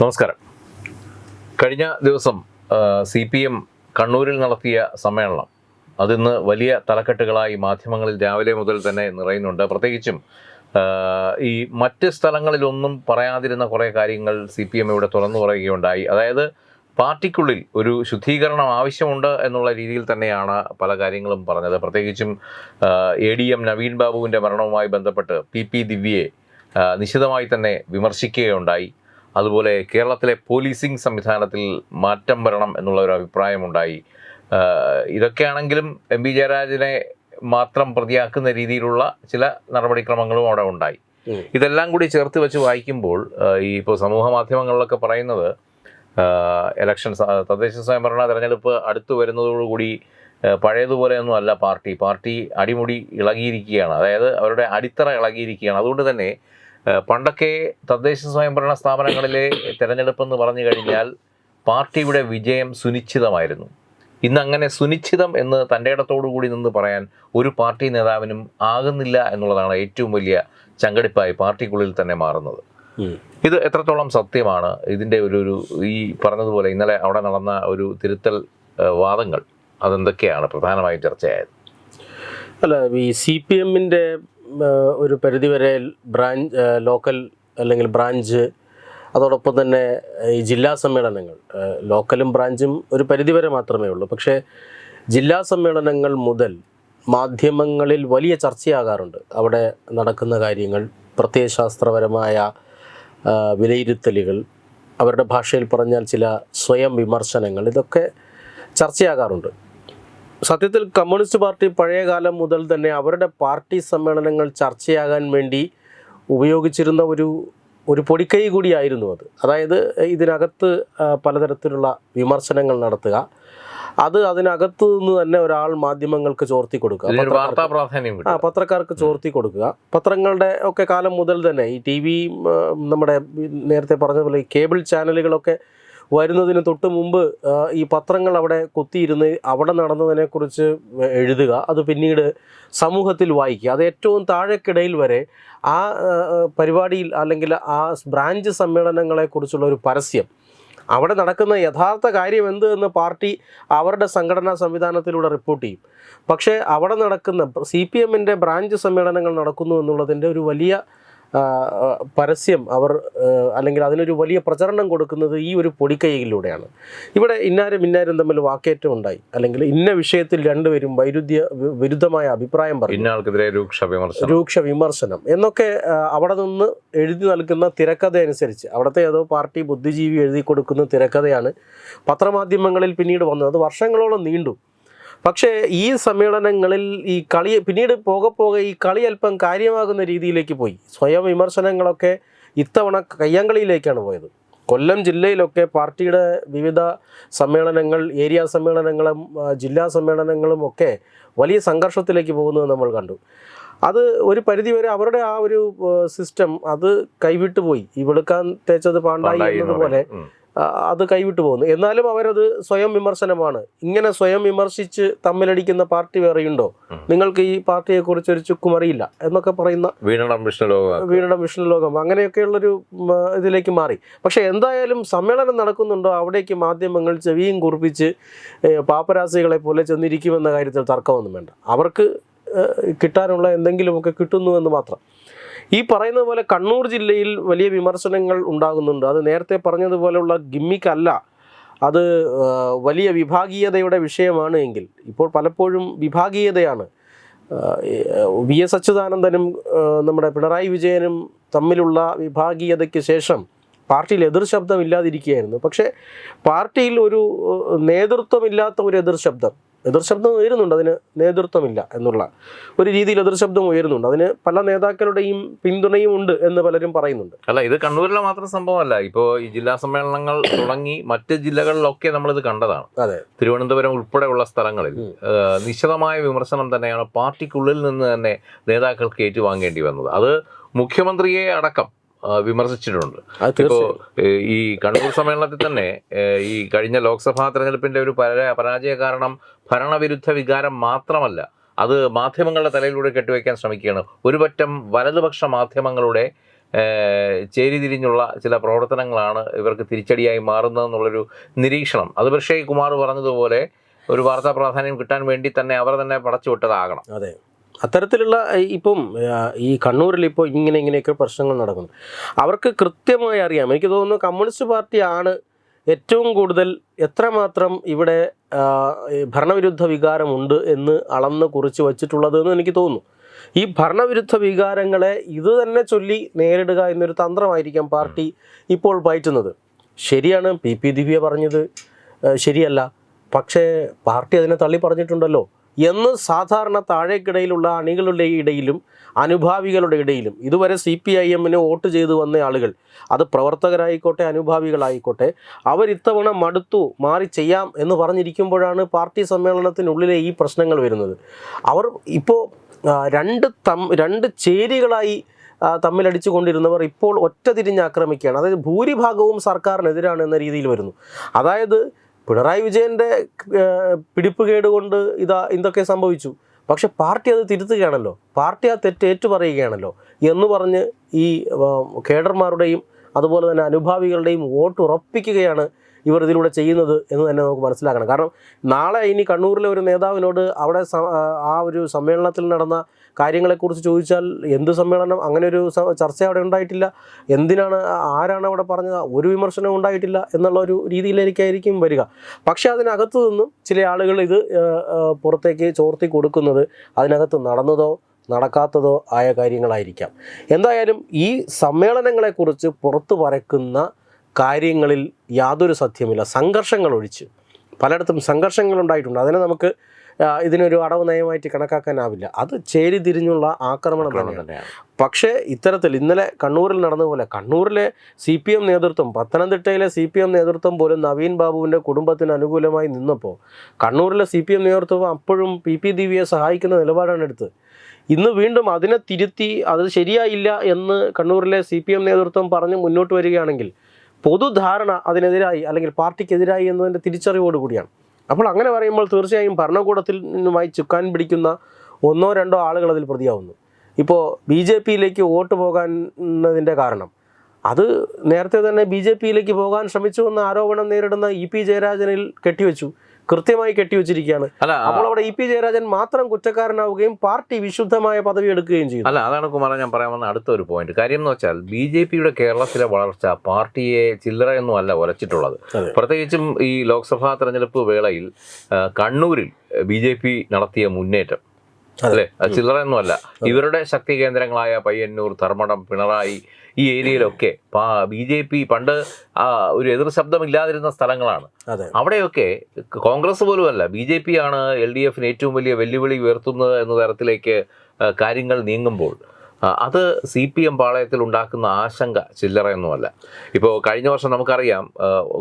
നമസ്കാരം. കഴിഞ്ഞ ദിവസം സി പി എം കണ്ണൂരിൽ നടത്തിയ സമ്മേളനം. അതിന്ന് വലിയ തലക്കെട്ടുകളായി മാധ്യമങ്ങളിൽ രാവിലെ മുതൽ തന്നെ നിറയുന്നുണ്ട്. പ്രത്യേകിച്ചും ഈ മറ്റ് സ്ഥലങ്ങളിലൊന്നും പറയാതിരുന്ന കുറേ കാര്യങ്ങൾ സി പി എം ഇവിടെ തുറന്നു പറയുകയുണ്ടായി. അതായത് പാർട്ടിക്കുള്ളിൽ ഒരു ശുദ്ധീകരണം ആവശ്യമുണ്ട് എന്നുള്ള രീതിയിൽ തന്നെയാണ് പല കാര്യങ്ങളും പറഞ്ഞത്. പ്രത്യേകിച്ചും എ ഡി എം നവീൻ ബാബുവിന്റെ മരണവുമായി ബന്ധപ്പെട്ട് പി പി ദിവ്യയെ നിശിതമായി തന്നെ വിമർശിക്കുകയുണ്ടായി. അതുപോലെ കേരളത്തിലെ പോലീസിംഗ് സംവിധാനത്തിൽ മാറ്റം വരണം എന്നുള്ള ഒരു അഭിപ്രായമുണ്ടായി ഇതൊക്കെയാണെങ്കിലും എം ബി ജയരാജനെ മാത്രം പ്രതിയാക്കുന്ന രീതിയിലുള്ള ചില നടപടിക്രമങ്ങളും അവിടെ ഉണ്ടായി. ഇതെല്ലാം കൂടി ചേർത്ത് വെച്ച് വായിക്കുമ്പോൾ ഈ ഇപ്പോൾ സമൂഹ മാധ്യമങ്ങളിലൊക്കെ പറയുന്നത് ഇലക്ഷൻ തദ്ദേശ സ്വയംഭരണ തെരഞ്ഞെടുപ്പ് അടുത്തു വരുന്നതോടുകൂടി പഴയതുപോലെയൊന്നും അല്ല പാർട്ടി. പാർട്ടി അടിമുടി ഇളകിയിരിക്കുകയാണ്. അതായത് അവരുടെ അടിത്തറ ഇളകിയിരിക്കുകയാണ്. അതുകൊണ്ട് തന്നെ പണ്ടൊക്കെ തദ്ദേശ സ്വയംഭരണ സ്ഥാപനങ്ങളിലെ തെരഞ്ഞെടുപ്പെന്ന് പറഞ്ഞു കഴിഞ്ഞാൽ പാർട്ടിയുടെ വിജയം സുനിശ്ചിതമായിരുന്നു. ഇന്ന് അങ്ങനെ സുനിശ്ചിതം എന്ന് തന്റെ ഇടത്തോടു കൂടി നിന്ന് പറയാൻ ഒരു പാർട്ടി നേതാവിനും ആകുന്നില്ല എന്നുള്ളതാണ് ഏറ്റവും വലിയ ചങ്കടിപ്പായി പാർട്ടിക്കുള്ളിൽ തന്നെ മാറുന്നത്. ഇത് എത്രത്തോളം സത്യമാണ്? ഇതിന്റെ ഒരു ഒരു ഈ പറഞ്ഞതുപോലെ ഇന്നലെ അവിടെ നടന്ന ഒരു തിരുത്തൽ വാദങ്ങൾ അതെന്തൊക്കെയാണ്? പ്രധാനമായും ചർച്ചയായത്. അല്ല ഈ സി പി എമ്മിന്റെ ഒരു പരിധിവരെ ബ്രാഞ്ച് ലോക്കൽ അല്ലെങ്കിൽ ബ്രാഞ്ച് അതോടൊപ്പം തന്നെ ഈ ജില്ലാ സമ്മേളനങ്ങൾ ലോക്കലും ബ്രാഞ്ചും ഒരു പരിധിവരെ മാത്രമേ ഉള്ളൂ. പക്ഷേ ജില്ലാ സമ്മേളനങ്ങൾ മുതൽ മാധ്യമങ്ങളിൽ വലിയ ചർച്ചയാകാറുണ്ട്. അവിടെ നടക്കുന്ന കാര്യങ്ങൾ പ്രത്യയശാസ്ത്രപരമായ വിലയിരുത്തലുകൾ അവരുടെ ഭാഷയിൽ പറഞ്ഞാൽ ചില സ്വയം വിമർശനങ്ങൾ ഇതൊക്കെ ചർച്ചയാകാറുണ്ട്. സത്യത്തിൽ കമ്മ്യൂണിസ്റ്റ് പാർട്ടി പഴയ കാലം മുതൽ തന്നെ അവരുടെ പാർട്ടി സമ്മേളനങ്ങൾ ചർച്ചയാകാൻ വേണ്ടി ഉപയോഗിച്ചിരുന്ന ഒരു ഒരു പൊടിക്കൈ കൂടിയായിരുന്നു അത്. അതായത് ഇതിനകത്ത് പലതരത്തിലുള്ള വിമർശനങ്ങൾ നടത്തുക. അത് അതിനകത്തു നിന്ന് തന്നെ ഒരാൾ മാധ്യമങ്ങൾക്ക് ചോർത്തി കൊടുക്കുക. ആ പത്രക്കാർക്ക് ചോർത്തി കൊടുക്കുക. പത്രങ്ങളുടെ ഒക്കെ കാലം മുതൽ തന്നെ ഈ ടി വി നമ്മുടെ നേരത്തെ പറഞ്ഞ പോലെ ഈ കേബിൾ ചാനലുകളൊക്കെ വരുന്നതിന് തൊട്ട് മുമ്പ് ഈ പത്രങ്ങൾ അവിടെ കൊത്തിയിരുന്ന് അവിടെ നടന്നതിനെക്കുറിച്ച് എഴുതുക. അത് പിന്നീട് സമൂഹത്തിൽ വായിക്കുക. അത് ഏറ്റവും താഴെക്കിടയിൽ വരെ ആ പരിപാടിയിൽ അല്ലെങ്കിൽ ആ ബ്രാഞ്ച് സമ്മേളനങ്ങളെക്കുറിച്ചുള്ള ഒരു പരസ്യം. അവിടെ നടക്കുന്ന യഥാർത്ഥ കാര്യം എന്ത് എന്ന് പാർട്ടി അവരുടെ സംഘടനാ സംവിധാനത്തിലൂടെ റിപ്പോർട്ട് ചെയ്യും. പക്ഷേ അവിടെ നടക്കുന്ന സി പി എമ്മിന്റെ ബ്രാഞ്ച് സമ്മേളനങ്ങൾ നടക്കുന്നു എന്നുള്ളതിന്റെ ഒരു വലിയ പരസ്യം അവർ അല്ലെങ്കിൽ അതിനൊരു വലിയ പ്രചരണം കൊടുക്കുന്നത് ഈ ഒരു പൊടിക്കൈയിലൂടെയാണ്. ഇവിടെ ഇന്നാരും ഇന്നാരും തമ്മിൽ വാക്കേറ്റം ഉണ്ടായി. അല്ലെങ്കിൽ ഇന്ന വിഷയത്തിൽ രണ്ടുപേരും വൈരുദ്ധ്യ വിരുദ്ധമായ അഭിപ്രായം പറഞ്ഞു. രൂക്ഷ വിമർശനം. രൂക്ഷ വിമർശനം. എന്നൊക്കെ അവിടെ നിന്ന് എഴുതി നൽകുന്ന തിരക്കഥ അനുസരിച്ച് അവിടുത്തെ ഏതോ പാർട്ടി ബുദ്ധിജീവി എഴുതി കൊടുക്കുന്ന തിരക്കഥയാണ് പത്രമാധ്യമങ്ങളിൽ പിന്നീട് വന്നത്. അത് വർഷങ്ങളോളം നീണ്ടു. പക്ഷേ ഈ സമ്മേളനങ്ങളിൽ ഈ കളി പിന്നീട് പോകെ പോകെ ഈ കളി അല്പം കാര്യമാകുന്ന രീതിയിലേക്ക് പോയി. സ്വയം വിമർശനങ്ങളൊക്കെ ഇത്തവണ കയ്യാങ്കളിയിലേക്കാണ് പോയത്. കൊല്ലം ജില്ലയിലൊക്കെ പാർട്ടിയുടെ വിവിധ സമ്മേളനങ്ങൾ ഏരിയ സമ്മേളനങ്ങളും ജില്ലാ സമ്മേളനങ്ങളും ഒക്കെ വലിയ സംഘർഷത്തിലേക്ക് പോകുന്നത് നമ്മൾ കണ്ടു. അത് ഒരു പരിധിവരെ അവരുടെ ആ ഒരു സിസ്റ്റം അത് കൈവിട്ടുപോയി. ഈ വെളുക്കാൻ തേച്ചത് പാണ്ടായി എന്നതുപോലെ അത് കൈവിട്ടു പോകുന്നു. എന്നാലും അവരത് സ്വയം വിമർശനമാണ്. ഇങ്ങനെ സ്വയം വിമർശിച്ച് തമ്മിലടിക്കുന്ന പാർട്ടി വേറെയുണ്ടോ നിങ്ങൾക്ക് ഈ പാർട്ടിയെക്കുറിച്ച് ഒരു ചുക്കും അറിയില്ല എന്നൊക്കെ പറയുന്ന വീണടം വിഷ്ണുലോകം വീണടം വിഷ്ണു ലോകം അങ്ങനെയൊക്കെയുള്ളൊരു ഇതിലേക്ക് മാറി. പക്ഷേ എന്തായാലും സമ്മേളനം നടക്കുന്നുണ്ടോ? അവിടേക്ക് മാധ്യമങ്ങൾ ചെവിയും കുറിപ്പിച്ച് പാപ്പരാസികളെ പോലെ ചെന്നിരിക്കുമെന്ന കാര്യത്തിൽ തർക്കമൊന്നും വേണ്ട. അവർക്ക് കിട്ടാനുള്ള എന്തെങ്കിലുമൊക്കെ കിട്ടുന്നു എന്ന് മാത്രം. ഈ പറയുന്നത് പോലെ കണ്ണൂർ ജില്ലയിൽ വലിയ വിമർശനങ്ങൾ ഉണ്ടാകുന്നുണ്ട്. അത് നേരത്തെ പറഞ്ഞതുപോലെയുള്ള ഗിമ്മിക്കല്ല. അത് വലിയ വിഭാഗീയതയുടെ വിഷയമാണ് എങ്കിൽ. ഇപ്പോൾ പലപ്പോഴും വിഭാഗീയതയാണ്. വി എസ് അച്യുതാനന്ദനും നമ്മുടെ പിണറായി വിജയനും തമ്മിലുള്ള വിഭാഗീയതയ്ക്ക് ശേഷം പാർട്ടിയിൽ എതിർ ശബ്ദം ഇല്ലാതിരിക്കുകയായിരുന്നു പക്ഷേ പാർട്ടിയിൽ ഒരു നേതൃത്വമില്ലാത്ത ഒരു എതിർ ശബ്ദം എതിർ ശബ്ദം ഉയരുന്നുണ്ട് അതിന് നേതൃത്വമില്ല എന്നുള്ള ഒരു രീതിയിൽ എതിർ ശബ്ദം ഉയരുന്നുണ്ട്. അതിന് പല നേതാക്കളുടെയും പിന്തുണയും ഉണ്ട് എന്ന് പലരും പറയുന്നുണ്ട്. അല്ല ഇത് കണ്ണൂരിലെ മാത്രം സംഭവമല്ല. ഇപ്പോൾ ഈ ജില്ലാ സമ്മേളനങ്ങൾ തുടങ്ങി മറ്റ് ജില്ലകളിലൊക്കെ നമ്മളിത് കണ്ടതാണ്. അതെ. തിരുവനന്തപുരം ഉൾപ്പെടെയുള്ള സ്ഥലങ്ങളിൽ നിശ്ചിതമായ നിശിതമായ വിമർശനം തന്നെയാണ് പാർട്ടിക്കുള്ളിൽ നിന്ന് തന്നെ നേതാക്കൾക്ക് ഏറ്റുവാങ്ങേണ്ടി വന്നത്. അത് മുഖ്യമന്ത്രിയെ അടക്കം വിമർശിച്ചിട്ടുണ്ട്. ഇപ്പോ ഈ കണ്ണൂർ സമ്മേളനത്തിൽ തന്നെ ഈ കഴിഞ്ഞ ലോക്സഭാ തെരഞ്ഞെടുപ്പിന്റെ ഒരു പരാ- പരാജയ കാരണം ഭരണവിരുദ്ധ വികാരം മാത്രമല്ല അത് മാധ്യമങ്ങളുടെ തലയിലൂടെ കെട്ടിവെക്കാൻ ശ്രമിക്കുകയാണ്. ഒരുപറ്റം വലതുപക്ഷ മാധ്യമങ്ങളുടെ ചേരി ചേരിതിരിഞ്ഞുള്ള ചില പ്രവർത്തനങ്ങളാണ് ഇവർക്ക് തിരിച്ചടിയായി മാറുന്നതെന്നുള്ളൊരു നിരീക്ഷണം. അത് പക്ഷേ കുമാർ പറഞ്ഞതുപോലെ ഒരു വാർത്താ പ്രാധാന്യം കിട്ടാൻ വേണ്ടി തന്നെ അവർ തന്നെ പടച്ചുവിട്ടതാകണം. അതെ. അത്തരത്തിലുള്ള ഇപ്പം ഈ കണ്ണൂരിൽ ഇപ്പോൾ ഇങ്ങനെ ഇങ്ങനെയൊക്കെ പ്രശ്നങ്ങൾ നടക്കുന്നു. അവർക്ക് കൃത്യമായി അറിയാം. എനിക്ക് തോന്നുന്നു കമ്മ്യൂണിസ്റ്റ് പാർട്ടിയാണ് ഏറ്റവും കൂടുതൽ എത്രമാത്രം ഇവിടെ ഭരണവിരുദ്ധ വികാരമുണ്ട് എന്ന് അളന്ന് കുറിച്ച് വച്ചിട്ടുള്ളത് എന്ന് എനിക്ക് തോന്നുന്നു. ഈ ഭരണവിരുദ്ധ വികാരങ്ങളെ ഇത് തന്നെ ചൊല്ലി നേരിടുക എന്നൊരു തന്ത്രമായിരിക്കാം പാർട്ടി ഇപ്പോൾ പയറ്റുന്നത്. ശരിയാണ് പി. പി. ദിവ്യ പറഞ്ഞത്. ശരിയല്ല. പക്ഷേ പാർട്ടി അതിനെ തള്ളി പറഞ്ഞിട്ടുണ്ടല്ലോ. എന്ന് സാധാരണ താഴേക്കിടയിലുള്ള അണികളുടെ ഇടയിലും അനുഭാവികളുടെ ഇടയിലും ഇതുവരെ സി പി ഐ എമ്മിന് വോട്ട് ചെയ്തു വന്ന ആളുകൾ അത് പ്രവർത്തകരായിക്കോട്ടെ അനുഭാവികളായിക്കോട്ടെ അവരിത്തവണ മടുത്തു മാറി ചെയ്യാം എന്ന് പറഞ്ഞിരിക്കുമ്പോഴാണ് പാർട്ടി സമ്മേളനത്തിനുള്ളിലെ ഈ പ്രശ്നങ്ങൾ വരുന്നത്. അവർ ഇപ്പോൾ രണ്ട് തം രണ്ട് ചേരികളായി തമ്മിലടിച്ചു കൊണ്ടിരുന്നവർ ഇപ്പോൾ ഒറ്റ തിരിഞ്ഞ് ആക്രമിക്കുകയാണ്. അതായത് ഭൂരിഭാഗവും സർക്കാരിനെതിരാണ് എന്ന രീതിയിൽ വരുന്നു. അതായത് പിണറായി വിജയന്റെ പിടിപ്പുകേട് കൊണ്ട് ഇതാ ഇതൊക്കെ സംഭവിച്ചു. പക്ഷെ പാർട്ടി അത് തിരുത്തുകയാണല്ലോ. പാർട്ടി ആ തെറ്റ് ഏറ്റുപറയുകയാണല്ലോ. എന്ന് പറഞ്ഞ് ഈ കേഡർമാരുടെയും അതുപോലെ തന്നെ അനുഭാവികളുടെയും വോട്ട് ഉറപ്പിക്കുകയാണ് ഇവർ ഇതിലൂടെ ചെയ്യുന്നത് എന്ന് തന്നെ നമുക്ക് മനസ്സിലാക്കണം. കാരണം നാളെ ഇനി കണ്ണൂരിലെ ഒരു നേതാവിനോട് അവിടെ ആ, ഒരു സമ്മേളനത്തിൽ നടന്ന കാര്യങ്ങളെക്കുറിച്ച് ചോദിച്ചാൽ എന്ത് സമ്മേളനം? അങ്ങനെ ഒരു ചർച്ച അവിടെ ഉണ്ടായിട്ടില്ല. എന്തിനാണ് ആരാണ് അവിടെ പറഞ്ഞത്? ഒരു വിമർശനം ഉണ്ടായിട്ടില്ല എന്നുള്ള ഒരു രീതിയിലേക്കായിരിക്കും വരിക. പക്ഷേ അതിനകത്തു നിന്നും ചില ആളുകൾ ഇത് പുറത്തേക്ക് ചോർത്തി കൊടുക്കുന്നത് അതിനകത്ത് നടന്നതോ നടക്കാത്തതോ ആയ കാര്യങ്ങളായിരിക്കാം. എന്തായാലും ഈ സമ്മേളനങ്ങളെക്കുറിച്ച് പുറത്തു പരക്കുന്ന കാര്യങ്ങളിൽ യാതൊരു സത്യമില്ല സംഘർഷങ്ങൾ ഒഴിച്ച് പലയിടത്തും സംഘർഷങ്ങൾ ഉണ്ടായിട്ടുണ്ട് അതിനെ നമുക്ക് ഇതിനൊരു അടവ് നയമായിട്ട് കണക്കാക്കാനാവില്ല. അത് ചേരി തിരിഞ്ഞുള്ള ആക്രമണം തന്നെയാണ്. തന്നെയാണ്. പക്ഷേ ഇത്തരത്തിൽ ഇന്നലെ കണ്ണൂരിൽ നടന്നതുപോലെ കണ്ണൂരിലെ സി പി എം നേതൃത്വം പത്തനംതിട്ടയിലെ സി പി എം നേതൃത്വം പോലും നവീൻ ബാബുവിന്റെ കുടുംബത്തിന് അനുകൂലമായി നിന്നപ്പോൾ കണ്ണൂരിലെ സി പി എം നേതൃത്വം അപ്പോഴും പി പി ദിവ്യയെ സഹായിക്കുന്ന നിലപാടാണ് എടുത്തത് ഇന്ന് വീണ്ടും അതിനെ തിരുത്തി അത് ശരിയായില്ല എന്ന് കണ്ണൂരിലെ സി പി എം നേതൃത്വം പറഞ്ഞ് മുന്നോട്ട് വരികയാണെങ്കിൽ പൊതുധാരണ അതിനെതിരായി അല്ലെങ്കിൽ പാർട്ടിക്കെതിരായി എന്നതിന്റെ തിരിച്ചറിവോട് കൂടിയാണ്. അപ്പോൾ അങ്ങനെ പറയുമ്പോൾ തീർച്ചയായും ഭരണകൂടത്തിൽ നിന്നുമായി ചുക്കാൻ പിടിക്കുന്ന ഒന്നോ രണ്ടോ ആളുകൾ അതിൽ പ്രതിയാവുന്നു. ഇപ്പോൾ ബി ജെ പിയിലേക്ക് വോട്ട് പോകാനതിന്റെ കാരണം. അത് നേരത്തെ തന്നെ ബി ജെ പിയിലേക്ക് പോകാൻ ശ്രമിച്ചു എന്ന ആരോപണം നേരിടുന്ന ഇ പി ജയരാജനിൽ കെട്ടിവെച്ചു. കൃത്യമായി കെട്ടിവെച്ചിരിക്കുകയാണ്. അല്ല അപ്പോൾ അവിടെ ഇ പി ജയരാജൻ മാത്രം കുറ്റക്കാരനാവുകയും പാർട്ടി വിശുദ്ധമായ പദവി എടുക്കുകയും ചെയ്യും അല്ല അതാണ് കുമാര ഞാൻ പറയാൻ വന്ന അടുത്ത ഒരു പോയിന്റ് കാര്യം എന്ന് വെച്ചാൽ ബി ജെ പിയുടെ കേരളത്തിലെ വളർച്ച പാർട്ടിയെ ചില്ലറയൊന്നും അല്ല ഒലച്ചിട്ടുള്ളത്. പ്രത്യേകിച്ചും ഈ ലോക്സഭാ തെരഞ്ഞെടുപ്പ് വേളയിൽ കണ്ണൂരിൽ ബി ജെ പി നടത്തിയ മുന്നേറ്റം. അല്ലെ? ചില്ലറയൊന്നുമല്ല ഇവരുടെ ശക്തി കേന്ദ്രങ്ങളായ പയ്യന്നൂർ ധർമ്മടം പിണറായി ഈ ഏരിയയിലൊക്കെ. ബി ജെ പി പണ്ട് ആ, ഒരു എതിർ ശബ്ദമില്ലാതിരുന്ന സ്ഥലങ്ങളാണ്. അവിടെയൊക്കെ കോൺഗ്രസ് പോലുമല്ല. ബി ജെ പി ആണ് എൽ ഡി എഫിന് ഏറ്റവും വലിയ വെല്ലുവിളി ഉയർത്തുന്നത് എന്ന തരത്തിലേക്ക് കാര്യങ്ങൾ നീങ്ങുമ്പോൾ. അത് സി പി എം പാളയത്തിൽ ഉണ്ടാക്കുന്ന ആശങ്ക ചില്ലറയൊന്നുമല്ല. ഇപ്പോൾ കഴിഞ്ഞ വർഷം നമുക്കറിയാം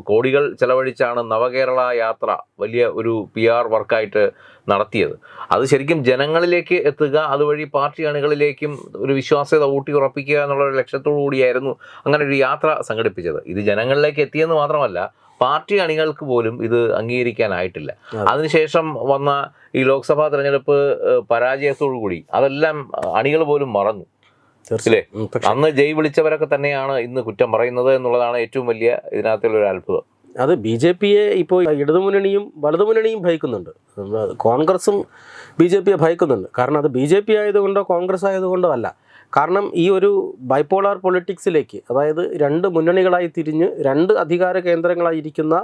കോടികൾ ചെലവഴിച്ചാണ് നവകേരള യാത്ര വലിയ ഒരു പി ആർ വർക്കായിട്ട് നടത്തിയത്. അത് ശരിക്കും ജനങ്ങളിലേക്ക് എത്തുക അതുവഴി പാർട്ടി അണികളിലേക്കും ഒരു വിശ്വാസ്യത ഊട്ടി ഉറപ്പിക്കുക എന്നുള്ള ഒരു ലക്ഷ്യത്തോടു കൂടിയായിരുന്നു അങ്ങനെ ഒരു യാത്ര സംഘടിപ്പിച്ചത്. ഇത് ജനങ്ങളിലേക്ക് എത്തിയെന്ന് മാത്രമല്ല പാർട്ടി അണികൾക്ക് പോലും ഇത് അംഗീകരിക്കാനായിട്ടില്ല. അതെ. അതിനുശേഷം വന്ന ഈ ലോക്സഭാ തെരഞ്ഞെടുപ്പ് പരാജയത്തോടു കൂടി അതെല്ലാം അണികൾ പോലും മറന്നു. തീർച്ചയായും. ഉം, അന്ന് ജയ് വിളിച്ചവരൊക്കെ തന്നെയാണ് ഇന്ന് കുറ്റം പറയുന്നത് എന്നുള്ളതാണ് ഏറ്റവും വലിയ ഇതിനകത്തുള്ള ഒരു അത്ഭുതം. അത് ബി ജെ പിയെ ഇപ്പോൾ ഇടതുമുന്നണിയും വലതുമുന്നണിയും ഭയക്കുന്നുണ്ട്. കോൺഗ്രസും ബി ജെ പിയെ ഭയക്കുന്നുണ്ട്. കാരണം അത് ബി ജെ പി ആയതുകൊണ്ടോ കോൺഗ്രസ് ആയതുകൊണ്ടോ അല്ല. കാരണം ഈ ഒരു ബൈപ്പോളാർ പൊളിറ്റിക്സിലേക്ക് അതായത് രണ്ട് മുന്നണികളായി തിരിഞ്ഞ് രണ്ട് അധികാര കേന്ദ്രങ്ങളായിരിക്കുന്ന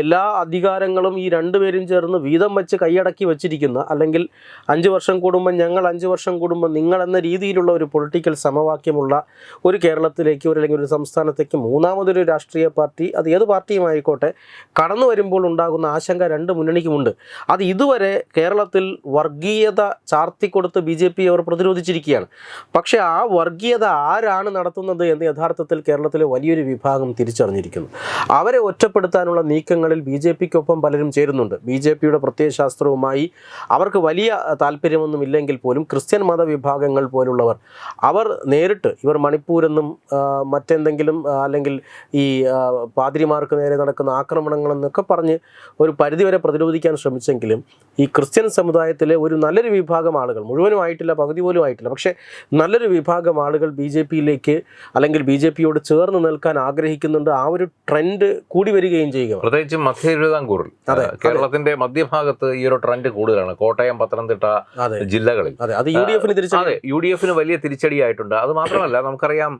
എല്ലാ അധികാരങ്ങളും ഈ രണ്ടുപേരും ചേർന്ന് വീതം വെച്ച് കൈയടക്കി വച്ചിരിക്കുന്ന അല്ലെങ്കിൽ അഞ്ച് വർഷം കൂടുമ്പോൾ ഞങ്ങൾ അഞ്ച് വർഷം കൂടുമ്പോൾ നിങ്ങൾ എന്ന രീതിയിലുള്ള ഒരു പൊളിറ്റിക്കൽ സമവാക്യമുള്ള ഒരു കേരളത്തിലേക്ക് ഒരു അല്ലെങ്കിൽ ഒരു സംസ്ഥാനത്തേക്ക് മൂന്നാമതൊരു രാഷ്ട്രീയ പാർട്ടി അത് ഏത് പാർട്ടിയുമായിക്കോട്ടെ കടന്നു വരുമ്പോൾ ഉണ്ടാകുന്ന ആശങ്ക രണ്ട് മുന്നണിക്കുമുണ്ട്. അത് ഇതുവരെ കേരളത്തിൽ വർഗീയത ചാർത്തിക്കൊടുത്ത് ബി ജെ പി അവർ പ്രതിരോധിച്ചിരിക്കുകയാണ്. പക്ഷേ ആ വർഗീയത ആരാണ് നടത്തുന്നത് എന്ന് യഥാർത്ഥത്തിൽ കേരളത്തിലെ വലിയൊരു വിഭാഗം തിരിച്ചറിഞ്ഞിരിക്കുന്നു. അവരെ ഒറ്റപ്പെടുത്താനുള്ള നീക്കങ്ങളിൽ ബി ജെ പിക്കൊപ്പം പലരും ചേരുന്നുണ്ട്. ബി ജെ പിയുടെ പ്രത്യയശാസ്ത്രവുമായി അവർക്ക് വലിയ താല്പര്യമൊന്നും ഇല്ലെങ്കിൽ പോലും ക്രിസ്ത്യൻ മതവിഭാഗങ്ങൾ പോലുള്ളവർ അവർ നേരിട്ട് ഇവർ മണിപ്പൂരെന്നും മറ്റെന്തെങ്കിലും അല്ലെങ്കിൽ ഈ പാതിരിമാർക്ക് നേരെ നടക്കുന്ന ആക്രമണങ്ങളെന്നൊക്കെ പറഞ്ഞ് ഒരു പരിധിവരെ പ്രതിരോധിക്കാൻ ശ്രമിച്ചെങ്കിലും ഈ ക്രിസ്ത്യൻ സമുദായത്തിലെ ഒരു നല്ലൊരു വിഭാഗം ആളുകൾ മുഴുവനും ആയിട്ടില്ല പകുതി പോലും ആയിട്ടില്ല പക്ഷേ നല്ലൊരു വിഭാഗം ആളുകൾ ബി ജെ പിയിലേക്ക് അല്ലെങ്കിൽ ബി ജെ പിയോട് ചേർന്ന് നിൽക്കാൻ ആഗ്രഹിക്കുന്നുണ്ട്. ആ ഒരു ട്രെൻഡ് കൂടി വരികയും ചെയ്യുക. പ്രത്യേകിച്ചും മധ്യ തിരുവിതാംകൂറിൽ കേരളത്തിന്റെ മധ്യഭാഗത്ത് ഈ ഒരു ട്രെൻഡ് കൂടുതലാണ്. കോട്ടയം പത്തനംതിട്ട ജില്ലകളിൽ. അതെ അത് യു ഡി എഫിന് അതെ യു ഡി എഫിന് വലിയ തിരിച്ചടിയായിട്ടുണ്ട്. അത് മാത്രമല്ല നമുക്കറിയാം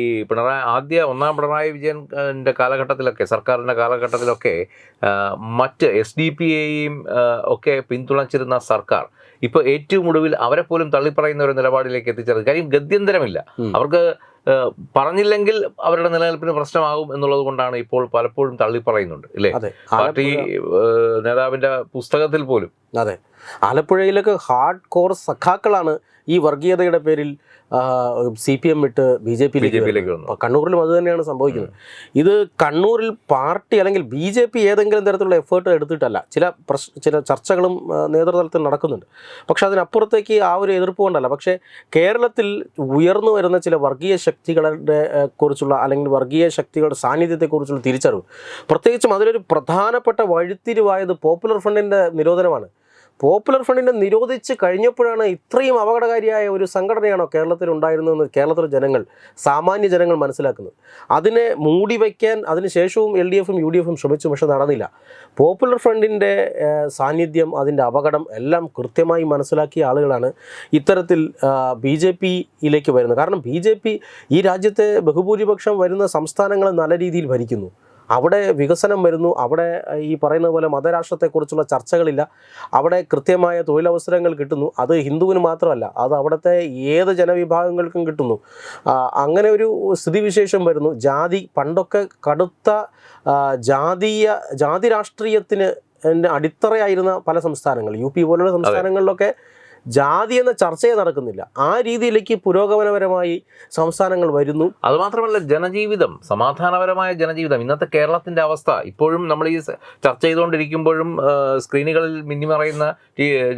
ഈ പിണറായി ആദ്യ ഒന്നാം പിണറായി വിജയന്റെ കാലഘട്ടത്തിലൊക്കെ സർക്കാരിന്റെ കാലഘട്ടത്തിലൊക്കെ മറ്റ് എസ് ഡി പി എയും ഒക്കെ പിന്തുണച്ചിരുന്ന സർക്കാർ ഇപ്പോൾ ഏറ്റവും ഒടുവിൽ അവരെ പോലും തള്ളിപ്പറയുന്ന ഒരു നിലപാടിലേക്ക് എത്തിച്ചേർന്നത്. കാര്യം ഗത്യന്തരമില്ല. അവർക്ക് പറഞ്ഞില്ലെങ്കിൽ അവരുടെ നിലനിൽപ്പിന് പ്രശ്നമാകും എന്നുള്ളത് കൊണ്ടാണ് ഇപ്പോൾ പലപ്പോഴും തള്ളി പറയുന്നുണ്ട് അതെ. പാർട്ടി നേതാവിന്റെ പുസ്തകത്തിൽ പോലും അതെ. ആലപ്പുഴയിലൊക്കെ ഹാർഡ് കോർ സഖാക്കളാണ് ഈ വർഗീയതയുടെ പേരിൽ സി പി എം വിട്ട് ബി ജെ പി പിയിലേക്ക് കണ്ണൂരിലും അത് തന്നെയാണ് സംഭവിക്കുന്നത്. ഇത് കണ്ണൂരിൽ പാർട്ടി അല്ലെങ്കിൽ ബി ജെ പി ഏതെങ്കിലും തരത്തിലുള്ള എഫേർട്ട് എടുത്തിട്ടല്ല. ചില പ്രശ് ചില ചർച്ചകളും നേതൃതലത്തിൽ നടക്കുന്നുണ്ട്. പക്ഷെ അതിനപ്പുറത്തേക്ക് ആ ഒരു എതിർപ്പ് കൊണ്ടല്ല. പക്ഷേ കേരളത്തിൽ ഉയർന്നു വരുന്ന ചില വർഗീയ ശക്തികളുടെ കുറിച്ചുള്ള അല്ലെങ്കിൽ വർഗീയ ശക്തികളുടെ സാന്നിധ്യത്തെക്കുറിച്ചുള്ള തിരിച്ചറിവ്. പ്രത്യേകിച്ചും അതിലൊരു പ്രധാനപ്പെട്ട വഴിത്തിരിവായത് പോപ്പുലർ ഫ്രണ്ടിന്റെ നിരോധനമാണ്. പോപ്പുലർ ഫ്രണ്ടിനെ നിരോധിച്ച് കഴിഞ്ഞപ്പോഴാണ് ഇത്രയും അപകടകാരിയായ ഒരു സംഘടനയാണോ കേരളത്തിൽ ഉണ്ടായിരുന്നതെന്ന് കേരളത്തിലെ ജനങ്ങൾ സാമാന്യ ജനങ്ങൾ മനസ്സിലാക്കുന്നത്. അതിനെ മൂടി വയ്ക്കാൻ അതിനുശേഷവും എൽ ഡി എഫും യു ഡി എഫും ശ്രമിച്ചു പക്ഷെ നടന്നില്ല. പോപ്പുലർ ഫ്രണ്ടിന്റെ സാന്നിധ്യം അതിന്റെ അപകടം എല്ലാം കൃത്യമായി മനസ്സിലാക്കിയ ആളുകളാണ് ഇത്തരത്തിൽ ബി ജെ പിയിലേക്ക് വരുന്നത്. കാരണം ബി ജെ പി ഈ രാജ്യത്തെ ബഹുഭൂരിപക്ഷം വരുന്ന സംസ്ഥാനങ്ങളെ നല്ല രീതിയിൽ ഭരിക്കുന്നു. അവിടെ വികസനം വരുന്നു. അവിടെ ഈ പറയുന്ന പോലെ മതരാഷ്ട്രത്തെക്കുറിച്ചുള്ള ചർച്ചകളില്ല. അവിടെ കൃത്യമായ തൊഴിലവസരങ്ങൾ കിട്ടുന്നു. അത് ഹിന്ദുവിന് മാത്രമല്ല അത് അവിടുത്തെ ഏത് ജനവിഭാഗങ്ങൾക്കും കിട്ടുന്നു. അങ്ങനെ ഒരു സ്ഥിതിവിശേഷം വരുന്നു. ജാതി പണ്ടൊക്കെ കടുത്ത ജാതീയ ജാതി രാഷ്ട്രീയത്തിന് അടിത്തറയായിരുന്ന പല സംസ്ഥാനങ്ങൾ. യു പി പോലുള്ള സംസ്ഥാനങ്ങളിലൊക്കെ ജാതി എന്ന ചർച്ചയെ നടക്കുന്നില്ല. ആ രീതിയിലേക്ക് പുരോഗമനപരമായി സംസ്ഥാനങ്ങൾ വരുന്നു. അത് മാത്രമല്ല ജനജീവിതം സമാധാനപരമായ ജനജീവിതം ഇന്നത്തെ കേരളത്തിന്റെ അവസ്ഥ ഇപ്പോഴും നമ്മൾ ഈ ചർച്ച ചെയ്തുകൊണ്ടിരിക്കുമ്പോഴും സ്ക്രീനുകളിൽ മിന്നിമറയുന്ന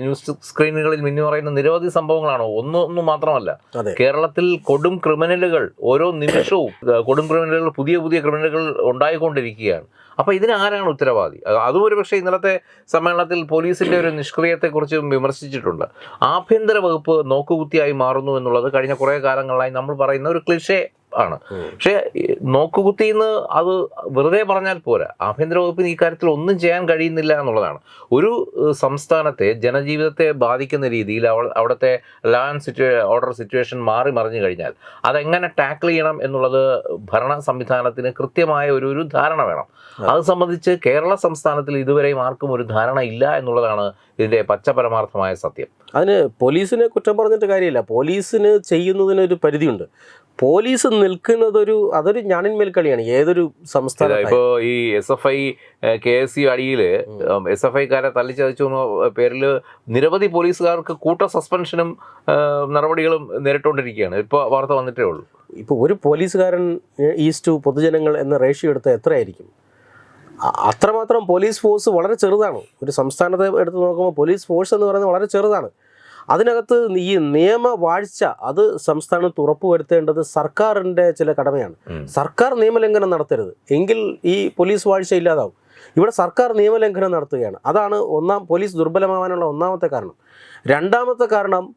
ന്യൂസ് സ്ക്രീനുകളിൽ മിന്നിമറയുന്ന നിരവധി സംഭവങ്ങളാണ്. ഒന്നൊന്നും മാത്രമല്ല കേരളത്തിൽ കൊടും ക്രിമിനലുകൾ ഓരോ നിമിഷവും കൊടും ക്രിമിനലുകൾ പുതിയ പുതിയ ക്രിമിനലുകൾ ഉണ്ടായിക്കൊണ്ടിരിക്കുകയാണ്. അപ്പൊ ഇതിന് ആരാണ് ഉത്തരവാദി? അതും ഒരു പക്ഷേ ഇന്നലത്തെ സമ്മേളനത്തിൽ പോലീസിന്റെ ഒരു നിഷ്ക്രിയത്തെക്കുറിച്ചും വിമർശിച്ചിട്ടുണ്ട്. ആഭ്യന്തര വകുപ്പ് നോക്കുകുത്തിയായി മാറുന്നു എന്നുള്ളത് കഴിഞ്ഞ കുറേ കാലങ്ങളായി നമ്മൾ പറയുന്ന ഒരു ക്ലിഷേ. ആണ്. പക്ഷേ ഈ നോക്കുകുത്തി എന്ന് അത് വെറുതെ പറഞ്ഞാൽ പോരാ. ആഭ്യന്തര വകുപ്പിന് ഈ കാര്യത്തിൽ ഒന്നും ചെയ്യാൻ കഴിയുന്നില്ല എന്നുള്ളതാണ്. ഒരു സംസ്ഥാനത്തെ ജനജീവിതത്തെ ബാധിക്കുന്ന രീതിയിൽ അവ അവിടുത്തെ ലാ ആൻഡ് സിറ്റുവേ ഓർഡർ സിറ്റുവേഷൻ മാറി മറിഞ്ഞു കഴിഞ്ഞാൽ അതെങ്ങനെ ടാക്കിൾ ചെയ്യണം എന്നുള്ളത് ഭരണ സംവിധാനത്തിന് കൃത്യമായ ഒരു ഒരു ധാരണ വേണം. അത് സംബന്ധിച്ച് കേരള സംസ്ഥാനത്തിൽ ഇതുവരെയും ആർക്കും ഒരു ധാരണ ഇല്ല എന്നുള്ളതാണ് ഇതിന്റെ പച്ചപരമാർത്ഥമായ സത്യം. അതിന് പോലീസിനെ കുറ്റം പറഞ്ഞിട്ട് കാര്യമില്ല. പോലീസിന് ചെയ്യുന്നതിനൊരു പരിധിയുണ്ട്. പോലീസ് നിൽക്കുന്നതൊരു അതൊരു ഞാണിന്മേൽ കളിയാണ്. ഏതൊരു സംസ്ഥാന ഇപ്പോ ഈ S F I K S U അടിയിൽ എസ് എഫ് ഐക്കാരെ തല്ലിച്ചതച്ചു എന്ന പേരിൽ നിരവധി പോലീസുകാർക്ക് കൂട്ട സസ്പെൻഷനും നടപടികളും നേരിട്ടുകൊണ്ടിരിക്കുകയാണ്. ഇപ്പോൾ വാർത്ത വന്നിട്ടേ ഉള്ളൂ. ഇപ്പോൾ ഒരു പോലീസുകാരൻ ഈസ്റ്റ് പൊതുജനങ്ങൾ എന്ന റേഷ്യോ എടുത്ത എത്രയായിരിക്കും? അത്രമാത്രം പോലീസ് ഫോഴ്സ് വളരെ ചെറുതാണ്. ഒരു സംസ്ഥാനത്തെ എടുത്ത് നോക്കുമ്പോൾ പോലീസ് ഫോഴ്സ് എന്ന് പറയുന്നത് വളരെ ചെറുതാണ്. അതിനകത്ത് ഈ നിയമവാഴ്ച അത് സംസ്ഥാനത്ത് ഉറപ്പുവരുത്തേണ്ടത് സർക്കാരിന്റെ ചില കടമയാണ്. സർക്കാർ നിയമലംഘനം നടത്തരുത്. എങ്കിൽ ഈ പോലീസ് വാഴ്ച ഇല്ലാതാവും. ഇവിടെ സർക്കാർ നിയമലംഘനം നടത്തുകയാണ്. അതാണ് ഒന്നാം പോലീസ് ദുർബലമാവാനുള്ള ഒന്നാമത്തെ കാരണം. രണ്ടാമത്തെ കാരണം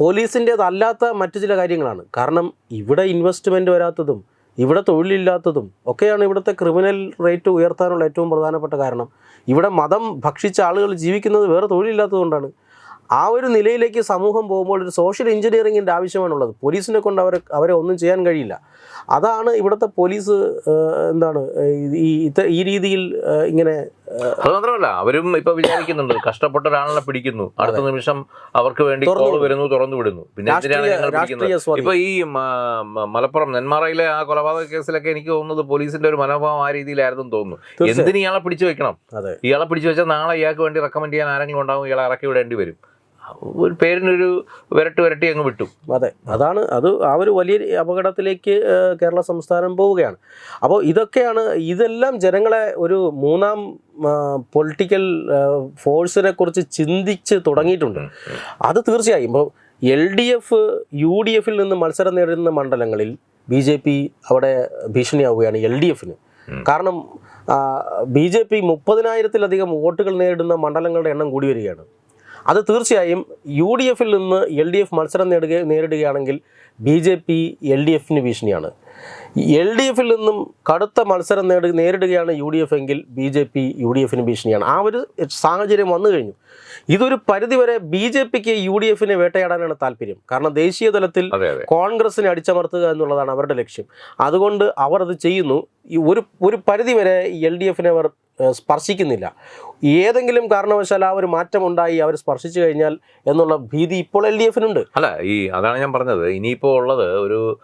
പോലീസിന്റേതല്ലാത്ത മറ്റു ചില കാര്യങ്ങളാണ്. കാരണം ഇവിടെ ഇൻവെസ്റ്റ്മെന്റ് വരാത്തതും ഇവിടെ തൊഴിലില്ലാത്തതും ഒക്കെയാണ് ഇവിടുത്തെ ക്രിമിനൽ റേറ്റ് ഉയർത്താനുള്ള ഏറ്റവും പ്രധാനപ്പെട്ട കാരണം. ഇവിടെ മതം ഭക്ഷിച്ച ആളുകൾ ജീവിക്കുന്നത് വേറെ തൊഴിലില്ലാത്തതുകൊണ്ടാണ്. ആ ഒരു നിലയിലേക്ക് സമൂഹം പോകുമ്പോൾ ഒരു സോഷ്യൽ എഞ്ചിനീയറിങ്ങിന്റെ ആവശ്യമാണുള്ളത്. പോലീസിനെ കൊണ്ട് അവർ അവരെ ഒന്നും ചെയ്യാൻ കഴിയില്ല. അതാണ് ഇവിടുത്തെ പോലീസ് എന്താണ് ഈ ഈ രീതിയിൽ ഇങ്ങനെ അത് മാത്രമല്ല അവരും ഇപ്പൊ വിചാരിക്കുന്നുണ്ട് കഷ്ടപ്പെട്ട ഒരാളെ പിടിക്കുന്നു. അടുത്ത നിമിഷം അവർക്ക് വേണ്ടി കോൾ വരുന്നു തുറന്നു വിടുന്നു. പിന്നെ എന്തിനാണ് ഞങ്ങൾ പിടിക്കുന്നത്? ഇപ്പൊ ഈ മലപ്പുറം നെന്മാറയിലെ ആ കൊലപാതക കേസിലൊക്കെ എനിക്ക് തോന്നുന്നത് പോലീസിന്റെ ഒരു മനോഭാവം ആ രീതിയിലായിരുന്നു തോന്നുന്നു. എന്തിന് ഇയാളെ പിടിച്ചു വെക്കണം? ഇയാളെ പിടിച്ചു വെച്ചാൽ നാളെ ഇയാൾക്ക് വേണ്ടി റെക്കമെൻഡ് ചെയ്യാൻ ആരെങ്കിലും ഉണ്ടാവും ഇയാളെ ഇറക്കി വിടേണ്ടി വരും. ഒരു പേരിനൊരു വിരട്ട് വിരട്ടി അങ്ങ് വിട്ടു. അതെ. അതാണ് അത് ആ ഒരു വലിയ അപകടത്തിലേക്ക് കേരള സംസ്ഥാനം പോവുകയാണ്. അപ്പോൾ ഇതൊക്കെയാണ് ഇതെല്ലാം ജനങ്ങളെ ഒരു മൂന്നാം പൊളിറ്റിക്കൽ ഫോഴ്സിനെ കുറിച്ച് ചിന്തിച്ച് തുടങ്ങിയിട്ടുണ്ട്. അത് തീർച്ചയായും ഇപ്പോൾ L D F U D എഫിൽ നിന്ന് മത്സരം നേടുന്ന മണ്ഡലങ്ങളിൽ ബി ജെ പി അവിടെ ഭീഷണിയാവുകയാണ് എൽ ഡി എഫിന്. കാരണം ബി ജെ പി മുപ്പതിനായിരത്തിലധികം വോട്ടുകൾ നേടുന്ന മണ്ഡലങ്ങളുടെ എണ്ണം കൂടി വരികയാണ്. അത് തീർച്ചയായും യു ഡി എഫിൽ നിന്ന് എൽ ഡി എഫ് മത്സരം നേടുക നേരിടുകയാണെങ്കിൽ B J P L D എഫിന് ഭീഷണിയാണ്. എൽ ഡി എഫിൽ നിന്നും കടുത്ത മത്സരം നേടുക നേരിടുകയാണ് യു ഡി എഫ് എങ്കിൽ B J P U D എഫിന് ഭീഷണിയാണ്. ആ ഒരു സാഹചര്യം വന്നു കഴിഞ്ഞു. ഇതൊരു പരിധിവരെ ബി ജെ പിക്ക് യു ഡി എഫിനെ വേട്ടയാടാനാണ് താല്പര്യം. കാരണം ദേശീയ തലത്തിൽ കോൺഗ്രസിനെ അടിച്ചമർത്തുക എന്നുള്ളതാണ് അവരുടെ ലക്ഷ്യം. അതുകൊണ്ട് അവർ അത് ചെയ്യുന്നു. ഈ ഒരു ഒരു പരിധിവരെ എൽ ഡി എഫിനെ അവർ സ്പർശിക്കുന്നില്ല. ഏതെങ്കിലും കാരണവശാൽ ആ ഒരു മാറ്റം ഉണ്ടായി അവർ സ്പർശിച്ചു കഴിഞ്ഞാൽ എന്നുള്ള ഭീതി ഇപ്പോൾ എൽ ഡി എഫിനുണ്ട്. അല്ല ഈ അതാണ് ഞാൻ പറഞ്ഞത്. ഇനിയിപ്പോൾ ഉള്ളത് ഒരു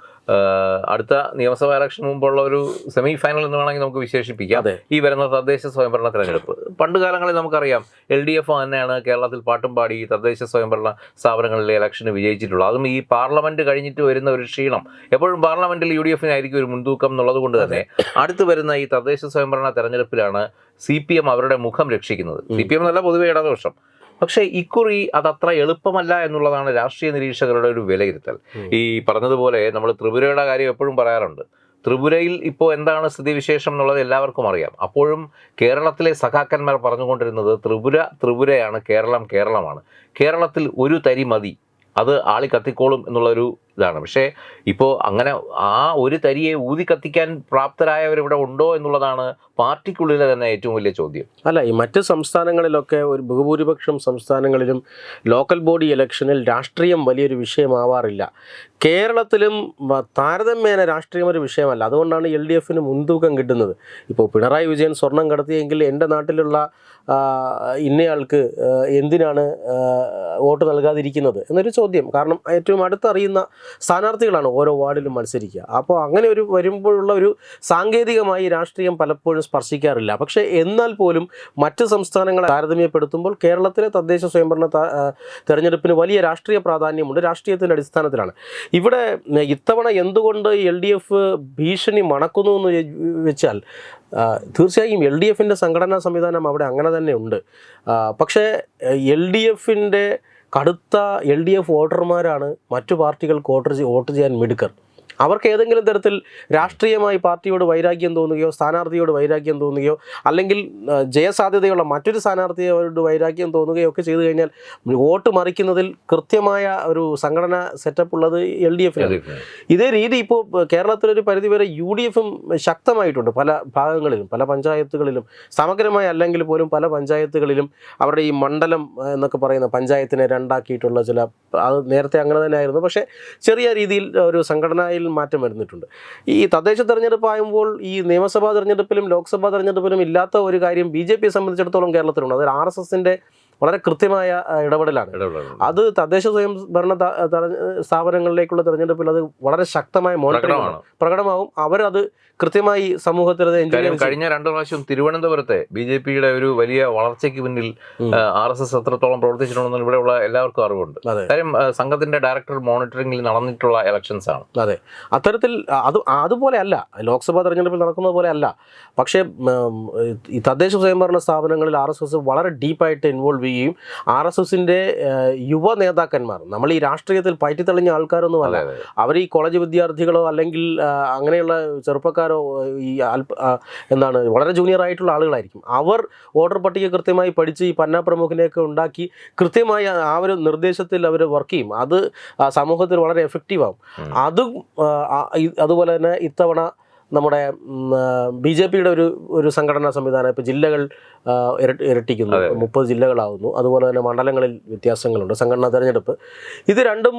അടുത്ത നിയമസഭാ ഇലക്ഷൻ മുമ്പുള്ള ഒരു സെമി ഫൈനൽ എന്ന് വേണമെങ്കിൽ നമുക്ക് വിശേഷിപ്പിക്കാം. ഈ വരുന്ന തദ്ദേശ സ്വയംഭരണ തെരഞ്ഞെടുപ്പ്. പണ്ട് കാലങ്ങളിൽ നമുക്കറിയാം എൽ ഡി എഫ് തന്നെയാണ് കേരളത്തിൽ പാട്ടും പാടി തദ്ദേശ സ്വയംഭരണ സ്ഥാപനങ്ങളിലെ ഇലക്ഷന് വിജയിച്ചിട്ടുള്ളത്. അതും ഈ പാർലമെന്റ് കഴിഞ്ഞിട്ട് വരുന്ന ഒരു ക്ഷീണം. എപ്പോഴും പാർലമെന്റിൽ യു ഡി എഫിനായിരിക്കും ഒരു മുൻതൂക്കം എന്നുള്ളത് കൊണ്ട് തന്നെ അടുത്ത് വരുന്ന ഈ തദ്ദേശ സ്വയംഭരണ തെരഞ്ഞെടുപ്പിലാണ് സി പി എം അവരുടെ മുഖം രക്ഷിക്കുന്നത്. സി പി എം എന്നല്ല പൊതുവെ ഇടതുപക്ഷം. പക്ഷേ ഇക്കുറി അതത്ര എളുപ്പമല്ല എന്നുള്ളതാണ് രാഷ്ട്രീയ നിരീക്ഷകരുടെ ഒരു വിലയിരുത്തൽ. ഈ പറഞ്ഞതുപോലെ നമ്മൾ ത്രിപുരയുടെ കാര്യം എപ്പോഴും പറയാറുണ്ട്. ത്രിപുരയിൽ ഇപ്പോൾ എന്താണ് സ്ഥിതിവിശേഷം എന്നുള്ളത് എല്ലാവർക്കും അറിയാം. അപ്പോഴും കേരളത്തിലെ സഖാക്കന്മാർ പറഞ്ഞുകൊണ്ടിരുന്നത് ത്രിപുര ത്രിപുരയാണ് കേരളം കേരളമാണ്. കേരളത്തിൽ ഒരു തരി മതി. അത് ആളി കത്തിക്കോളും എന്നുള്ളൊരു ഇതാണ്. പക്ഷേ ഇപ്പോൾ അങ്ങനെ ആ ഒരു തരിയെ ഊതി കത്തിക്കാൻ പ്രാപ്തരായവരിവിടെ ഉണ്ടോ എന്നുള്ളതാണ് പാർട്ടിക്കുള്ളിലെ തന്നെ ഏറ്റവും വലിയ ചോദ്യം. അല്ല ഈ മറ്റ് സംസ്ഥാനങ്ങളിലൊക്കെ ഒരു ബഹുഭൂരിപക്ഷം സംസ്ഥാനങ്ങളിലും ലോക്കൽ ബോഡി ഇലക്ഷനിൽ രാഷ്ട്രീയം വലിയൊരു വിഷയമാവാറില്ല. കേരളത്തിലും താരതമ്യേന രാഷ്ട്രീയം ഒരു വിഷയമല്ല. അതുകൊണ്ടാണ് എൽ ഡി എഫിന് മുൻതൂക്കം കിട്ടുന്നത്. ഇപ്പോൾ പിണറായി വിജയൻ സ്വർണം കടത്തിയെങ്കിൽ എന്റെ നാട്ടിലുള്ള ഇന്നയാൾക്ക് എന്തിനാണ് വോട്ട് നൽകാതിരിക്കുന്നത് എന്നൊരു ചോദ്യം. കാരണം ഏറ്റവും അടുത്തറിയുന്ന സ്ഥാനാർത്ഥികളാണ് ഓരോ വാർഡിലും മത്സരിക്കുക. അപ്പോൾ അങ്ങനെ ഒരു വരുമ്പോഴുള്ള ഒരു സാങ്കേതികമായി രാഷ്ട്രീയം പലപ്പോഴും സ്പർശിക്കാറില്ല. പക്ഷേ എന്നാൽ പോലും മറ്റ് സംസ്ഥാനങ്ങളെ താരതമ്യപ്പെടുത്തുമ്പോൾ കേരളത്തിലെ തദ്ദേശ സ്വയംഭരണ തെരഞ്ഞെടുപ്പിന് വലിയ രാഷ്ട്രീയ പ്രാധാന്യമുണ്ട്. രാഷ്ട്രീയത്തിന്റെ അടിസ്ഥാനത്തിലാണ്. ഇവിടെ ഇത്തവണ എന്തുകൊണ്ട് എൽ ഡി എഫ് ഭീഷണി മണക്കുന്നു എന്ന് വെച്ചാൽ തീർച്ചയായും എൽ ഡി എഫിന്റെ സംഘടനാ സംവിധാനം അവിടെ അങ്ങനെ തന്നെ ഉണ്ട്. പക്ഷേ എൽ ഡി എഫിന്റെ കടുത്ത എൽ ഡി എഫ് വോട്ടർമാരാണ് മറ്റു പാർട്ടികൾക്ക് വോട്ടർ വോട്ട് ചെയ്യാൻ മിടുക്കർ. അവർക്ക് ഏതെങ്കിലും തരത്തിൽ രാഷ്ട്രീയമായി പാർട്ടിയോട് വൈരാഗ്യം തോന്നുകയോ സ്ഥാനാർത്ഥിയോട് വൈരാഗ്യം തോന്നുകയോ അല്ലെങ്കിൽ ജയസാധ്യതയുള്ള മറ്റൊരു സ്ഥാനാർത്ഥിയോട് വൈരാഗ്യം തോന്നുകയോ ഒക്കെ ചെയ്തു കഴിഞ്ഞാൽ വോട്ട് മറിക്കുന്നതിൽ കൃത്യമായ ഒരു സംഘടന സെറ്റപ്പ് ഉള്ളത് എൽ ഡി എഫിനാണ്. ഇതേ രീതി ഇപ്പോൾ കേരളത്തിലൊരു പരിധിവരെ യു ഡി എഫും ശക്തമായിട്ടുണ്ട് പല ഭാഗങ്ങളിലും പല പഞ്ചായത്തുകളിലും. സമഗ്രമായി അല്ലെങ്കിൽ പോലും പല പഞ്ചായത്തുകളിലും അവരുടെ ഈ മണ്ഡലം എന്നൊക്കെ പറയുന്ന പഞ്ചായത്തിനെ രണ്ടാക്കിയിട്ടുള്ള ചില അത് നേരത്തെ അങ്ങനെ തന്നെ ആയിരുന്നു പക്ഷേ ചെറിയ രീതിയിൽ ഒരു സംഘടനയിൽ മാറ്റം വരുന്നിട്ടുണ്ട്. ഈ തദ്ദേശ തെരഞ്ഞെടുപ്പ് ആകുമ്പോൾ ഈ നിയമസഭാ തെരഞ്ഞെടുപ്പിലും ലോക്സഭാ തെരഞ്ഞെടുപ്പിലും ഇല്ലാത്ത ഒരു കാര്യം ബി ജെ പിയെ സംബന്ധിച്ചിടത്തോളം കേരളത്തിലുണ്ട്. അതൊരു ആർ എസ് എസിന്റെ വളരെ കൃത്യമായ ഇടപെടലാണ്. അത് തദ്ദേശ സ്വയം ഭരണ സ്ഥാപനങ്ങളിലേക്കുള്ള തെരഞ്ഞെടുപ്പിൽ അത് വളരെ ശക്തമായ മോണിറ്ററിംഗ് പ്രകടമാവും. അവരത് കൃത്യമായി സമൂഹത്തിൽ കാര്യം കഴിഞ്ഞ രണ്ടു പ്രാവശ്യം തിരുവനന്തപുരത്തെ ബി ജെ പിയുടെ ഒരു വലിയ വളർച്ചയ്ക്ക് പിന്നിൽ. ആർ എസ് എസ് എത്രത്തോളം പ്രവർത്തിച്ചിട്ടുണ്ടെന്ന് ഇവിടെയുള്ള എല്ലാവർക്കും അറിവുണ്ട്. കാര്യം സംഘത്തിന്റെ ഡയറക്ടർ മോണിറ്ററിംഗിൽ നടന്നിട്ടുള്ള ഇലക്ഷൻസ് ആണ്. അതെ. അത്തരത്തിൽ അത് അതുപോലെ അല്ല. ലോക്സഭാ തെരഞ്ഞെടുപ്പിൽ നടക്കുന്നത് പോലെ അല്ല. പക്ഷേ ഈ തദ്ദേശ സ്വയംഭരണ സ്ഥാപനങ്ങളിൽ ആർ എസ് എസ് വളരെ ഡീപ്പായിട്ട് ഇൻവോൾവ് ചെയ്യുകയും ആർ എസ് എസിന്റെ യുവ നേതാക്കന്മാർ നമ്മൾ ഈ രാഷ്ട്രീയത്തിൽ പയറ്റിത്തെളിഞ്ഞ ആൾക്കാരൊന്നും അല്ല. അവർ ഈ കോളേജ് വിദ്യാർത്ഥികളോ അല്ലെങ്കിൽ അങ്ങനെയുള്ള അങ്ങനെയുള്ള ചെറുപ്പക്കാരോ ഈ അല്പ എന്താണ് വളരെ ജൂനിയർ ആയിട്ടുള്ള ആളുകളായിരിക്കും. അവർ ഓർഡർ പട്ടിക കൃത്യമായി പഠിച്ച് ഈ പന്ന പ്രമുഖനെയൊക്കെ ഉണ്ടാക്കി കൃത്യമായി ആ ഒരു നിർദ്ദേശത്തിൽ അവർ വർക്ക് ചെയ്യും. അത് സമൂഹത്തിൽ വളരെ എഫക്റ്റീവ് ആവും. അതും അതുപോലെ തന്നെ ഇത്തവണ നമ്മുടെ ബി ജെ പിയുടെ ഒരു ഒരു സംഘടനാ സംവിധാനം ഇപ്പോൾ ജില്ലകൾ ഇരട്ടിക്കുന്നു. മുപ്പത് ജില്ലകളാവുന്നു. അതുപോലെ തന്നെ മണ്ഡലങ്ങളിൽ വ്യത്യാസങ്ങളുണ്ട്. സംഘടനാ തെരഞ്ഞെടുപ്പ്. ഇത് രണ്ടും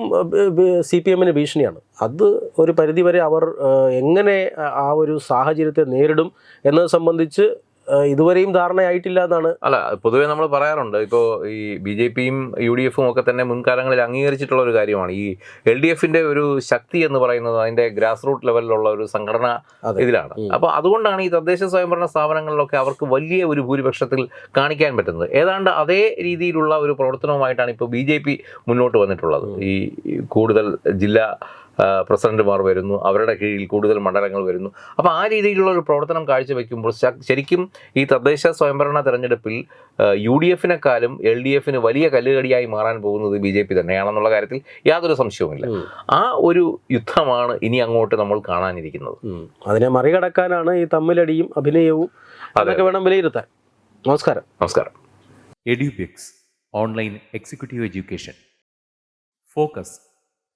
സി പി എമ്മിന് ഭീഷണിയാണ്. അത് ഒരു പരിധിവരെ അവർ എങ്ങനെ ആ- ഒരു സാഹചര്യത്തെ നേരിടും എന്നത് സംബന്ധിച്ച് ഇതുവരെയും ധാരണയായിട്ടില്ല എന്നാണ് അല്ല പൊതുവേ നമ്മൾ പറയാറുണ്ട്. ഇപ്പോൾ ഈ ബി ജെ പിയും യു ഡി എഫും ഒക്കെ തന്നെ മുൻകാലങ്ങളിൽ അംഗീകരിച്ചിട്ടുള്ള ഒരു കാര്യമാണ്. ഈ എൽ ഡി എഫിന്റെ ഒരു ശക്തി എന്ന് പറയുന്നത് അതിന്റെ ഗ്രാസ് റൂട്ട് ലെവലിലുള്ള ഒരു സംഘടന. ഇതിലാണ്. അപ്പോൾ അതുകൊണ്ടാണ് ഈ തദ്ദേശ സ്വയംഭരണ സ്ഥാപനങ്ങളിലൊക്കെ അവർക്ക് വലിയ ഒരു ഭൂരിപക്ഷത്തിൽ കാണിക്കാൻ പറ്റുന്നത്. ഏതാണ്ട് അതേ രീതിയിലുള്ള ഒരു പ്രവർത്തനവുമായിട്ടാണ് ഇപ്പോൾ ബി ജെ പി മുന്നോട്ട് വന്നിട്ടുള്ളത്. ഈ കൂടുതൽ ജില്ലാ പ്രസിഡന്റുമാർ വരുന്നു അവരുടെ കീഴിൽ കൂടുതൽ മണ്ഡലങ്ങൾ വരുന്നു. അപ്പോൾ ആ രീതിയിലുള്ള ഒരു പ്രവർത്തനം കാഴ്ചവെക്കുമ്പോൾ ശരിക്കും ഈ തദ്ദേശ സ്വയംഭരണ തെരഞ്ഞെടുപ്പിൽ യു ഡി എഫിനെക്കാളും എൽ ഡി എഫിന് വലിയ കല്ലുകടിയായി മാറാൻ പോകുന്നത് ബി ജെ പി തന്നെയാണെന്നുള്ള കാര്യത്തിൽ യാതൊരു സംശയവുമില്ല. ആ ഒരു യുദ്ധമാണ് ഇനി അങ്ങോട്ട് നമ്മൾ കാണാനിരിക്കുന്നത്. അതിനെ മറികടക്കാനാണ് ഈ തമ്മിലടിയും അഭിനയവും അതൊക്കെ വേണം വിലയിരുത്താൻ. നമസ്കാരം. നമസ്കാരം. Edupics online executive education. Focus